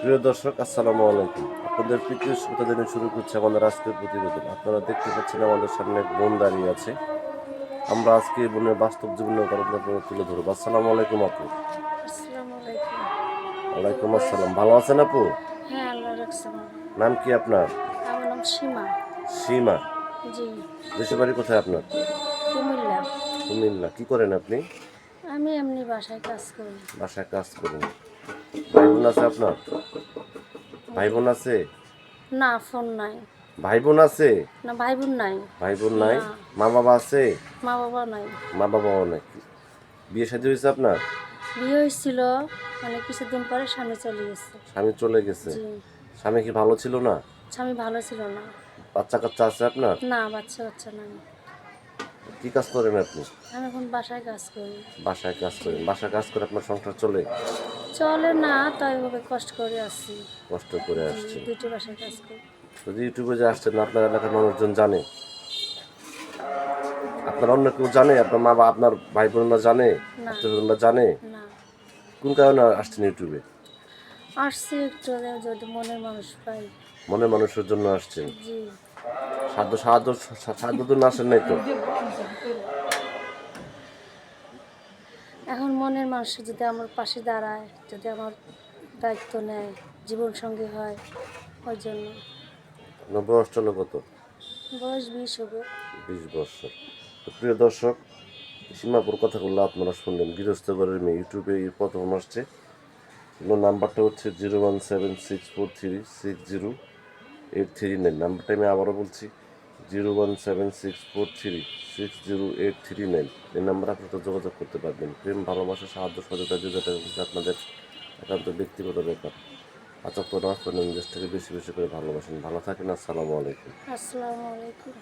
প্রিয় দর্শক আসসালামু আলাইকুম। আপনাদের প্রীতীয় শ্রোতা জন্য শুরু করছে আমাদের আজকের প্রতিবেদন। আপনারা দেখতে পাচ্ছেন আমাদের সামনে এক বোন দাঁড়িয়ে আছে। আমরা আজকে বোনের বাস্তব জীবনের আপনাদের তুলে ধরবো। আসসালামু আলাইকুম আপু। ওয়ালাইকুম আসসালাম। ভালো আছেন আপু? হ্যাঁ নাম কি আপনার? সীমা। সীমা? জি। দেশের বাড়ি কোথায় আপনার? কুমিল্লা। কুমিল্লা। কি করেন আপনি? আমি এমনি বাসায় কাজ করি। বাসায় কাজ করেন। ভাই বোন আছে আপনার? ভাই বোন আছে? না ফোন নাই। ভাই বোন আছে? না ভাই বোন নাই। ভাই বোন নাই? মা বাবা আছে? মা বাবা নাই। মা বাবাও নাই। বিয়ে শাদী হয়েছে আপনার? বিয়ে হয়েছিল মানে কিছুদিন পরে স্বামী চলে গেছে। স্বামী চলে গেছে? স্বামী কি ভালো ছিল না? স্বামী ভালো ছিল না। বাচ্চা কাচ্চা আছে আপনার? না বাচ্চা কাচ্চা নাই। কি কাজ করেন আপনি? আমি এখন বাসায় কাজ করি। বাসায় কাজ করেন। বাসায় কাজ করে আপনার সংসার চলে? চলে না তাই ভাবে কষ্ট করে আসছি কষ্ট করে আসছে দুইটি বাসায় কাজ করি। যদি ইউটিউবে যে আসছেন আপনার এলাকার মানুষজন জানে? আপনার অন্য কেউ জানে? আপনার মা বা আপনার ভাই বোনরা জানে? না। আত্মীয়রা জানে? না। কোন কারণে আসছেন ইউটিউবে? আসছি একটু যদি মনের মানুষ পাই। মনে মানুষের জন্য আসছেন? জি। সাহায্য সাহায্য সাহায্য তো না আসেন নাই তো? এখন মনের মানুষ যদি আমার পাশে দাঁড়ায় যদি আমার দায়িত্ব নেয় জীবন সঙ্গী হয় ওই জন্য। বয়স চলো কত? বয়স বিশ হবে। বিশ বছর। প্রিয় দর্শক সীমাপুর কথাগুলো আপনারা শুনলেন গৃহস্থ ঘরের মেয়ে ইউটিউবে এই প্রথম আসছে। নাম্বারটা হচ্ছে zero one seven six four three six zero eight three nine. নাম্বারটা আমি আবারও বলছি zero one seven six four three, six zero eight three nine. এই নাম্বারে আপনারা যোগাযোগ করতে পারবেন। প্রেম, ভালোবাসা, সাহায্য, সহযোগিতা যেটা আপনাদের একান্ত ব্যক্তিগত ব্যাপার। আচ্ছা তো নাচ নিজের থেকে বেশি বেশি করে ভালোবাসেন। ভালো থাকেন, আসসালামু আলাইকুম। আসসালামু আলাইকুম।